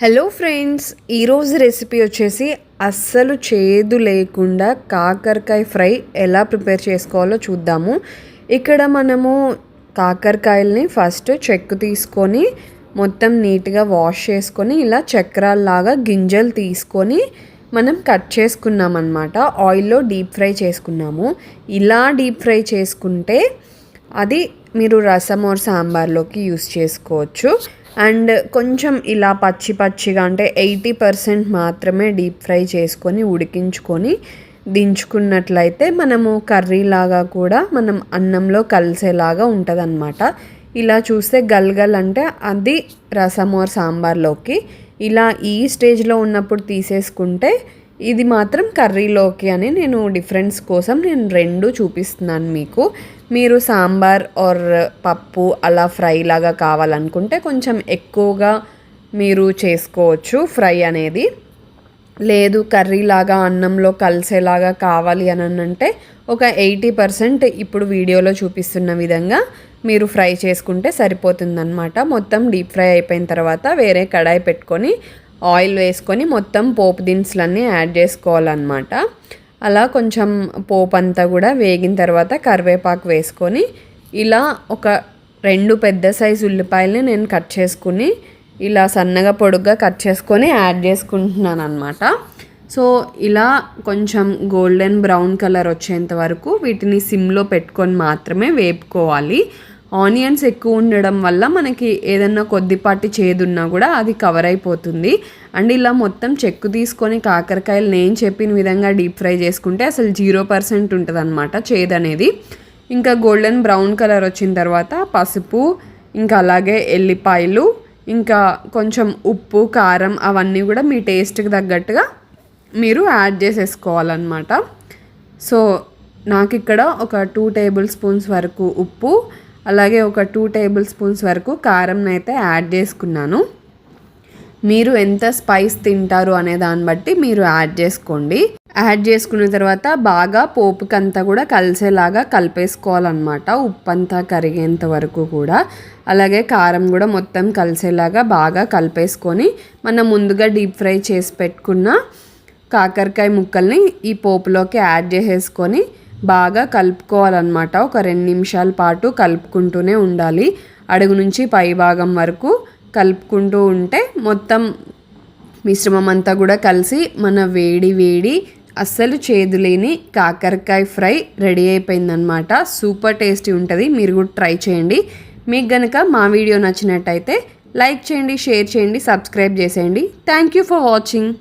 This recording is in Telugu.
హలో ఫ్రెండ్స్ ఈరోజు రెసిపీ వచ్చేసి అస్సలు చేదు లేకుండా కాకరకాయ ఫ్రై ఎలా ప్రిపేర్ చేసుకోవాలో చూద్దాము. ఇక్కడ మనము కాకరకాయల్ని ఫస్ట్ చెక్కు తీసుకొని మొత్తం నీట్గా వాష్ చేసుకొని ఇలా చక్రాల్లాగా గింజలు తీసుకొని మనం కట్ చేసుకున్నాం అనమాట ఆయిల్లో డీప్ ఫ్రై చేసుకున్నాము. ఇలా డీప్ ఫ్రై చేసుకుంటే అది మీరు రసం ఆర్ సాంబార్లోకి యూస్ చేసుకోవచ్చు. అండ్ కొంచెం ఇలా పచ్చి పచ్చిగా అంటే ఎయిటీ పర్సెంట్ మాత్రమే డీప్ ఫ్రై చేసుకొని ఉడికించుకొని దించుకున్నట్లయితే మనము కర్రీ లాగా కూడా మనం అన్నంలో కలిసేలాగా ఉంటుందన్నమాట. ఇలా చూస్తే గల్గల్ అంటే అది రసం ఆర్ సాంబార్లోకి. ఇలా ఈ స్టేజ్లో ఉన్నప్పుడు తీసేసుకుంటే ఇది మాత్రం కర్రీలోకి అని నేను డిఫరెన్స్ కోసం నేను రెండు చూపిస్తున్నాను మీకు. మీరు సాంబార్ ఆర్ పప్పు అలా ఫ్రై లాగా కావాలనుకుంటే కొంచెం ఎక్కువగా మీరు చేసుకోవచ్చు ఫ్రై అనేది. లేదు కర్రీ లాగా అన్నంలో కలిసేలాగా కావాలి అని అంటే ఒక ఎయిటీ పర్సెంట్ ఇప్పుడు వీడియోలో చూపిస్తున్న విధంగా మీరు ఫ్రై చేసుకుంటే సరిపోతుందన్నమాట. మొత్తం డీప్ ఫ్రై అయిపోయిన తర్వాత వేరే కడాయి పెట్టుకొని ఆయిల్ వేసుకొని మొత్తం పోపు దినుసులన్నీ యాడ్ చేసుకోవాలన్నమాట. అలా కొంచెం పోపు అంతా కూడా వేగిన తర్వాత కరివేపాకు వేసుకొని ఇలా ఒక రెండు పెద్ద సైజు ఉల్లిపాయలని నేను కట్ చేసుకుని ఇలా సన్నగా పొడుగ్గా కట్ చేసుకొని యాడ్ చేసుకుంటున్నాను అనమాట సో ఇలా కొంచెం గోల్డెన్ బ్రౌన్ కలర్ వచ్చేంత వరకు వీటిని సిమ్లో పెట్టుకొని మాత్రమే వేపుకోవాలి. ఆనియన్స్ ఎక్కువ ఉండడం వల్ల మనకి ఏదన్నా కొద్దిపాటి చేదున్నా కూడా అది కవర్ అయిపోతుంది. అండ్ ఇలా మొత్తం చెక్కు తీసుకొని కాకరకాయలు నేను చెప్పిన విధంగా డీప్ ఫ్రై చేసుకుంటే అసలు జీరో పర్సెంట్ ఉంటుంది అనమాట చేదు అనేది. ఇంకా గోల్డెన్ బ్రౌన్ కలర్ వచ్చిన తర్వాత పసుపు ఇంకా అలాగే ఎల్లిపాయలు ఇంకా కొంచెం ఉప్పు కారం అవన్నీ కూడా మీ టేస్ట్కి తగ్గట్టుగా మీరు యాడ్ చేసేసుకోవాలన్నమాట. సో నాకు ఇక్కడ ఒక టూ టేబుల్ స్పూన్స్ వరకు ఉప్పు అలాగే ఒక టూ టేబుల్ స్పూన్స్ వరకు కారం అయితే యాడ్ చేసుకున్నాను. మీరు ఎంత స్పైస్ తింటారు అనే దాన్ని బట్టి మీరు యాడ్ చేసుకోండి. యాడ్ చేసుకున్న తర్వాత బాగా పోపుకంతా కూడా కలిసేలాగా కలిపేసుకోవాలన్నమాట. ఉప్పు అంతా కరిగేంత వరకు కూడా. అలాగే కారం కూడా మొత్తం కలిసేలాగా బాగా కలిపేసుకొని మనం ముందుగా డీప్ ఫ్రై చేసి పెట్టుకున్న కాకరకాయ ముక్కల్ని ఈ పోపులోకి యాడ్ చేసేసుకొని బాగా కలుపుకోవాలన్నమాట. ఒక రెండు నిమిషాల పాటు కలుపుకుంటూనే ఉండాలి. అడుగు నుంచి పై భాగం వరకు కలుపుకుంటూ ఉంటే మొత్తం మిశ్రమం అంతా కూడా కలిసి మన వేడి వేడి అస్సలు చేదు లేని కాకరకాయ ఫ్రై రెడీ అయిపోయిందనమాట సూపర్ టేస్టీ ఉంటుంది. మీరు కూడా ట్రై చేయండి. మీకు గనక మా వీడియో నచ్చినట్టయితే లైక్ చేయండి షేర్ చేయండి సబ్స్క్రైబ్ చేసేయండి. Thank you for watching.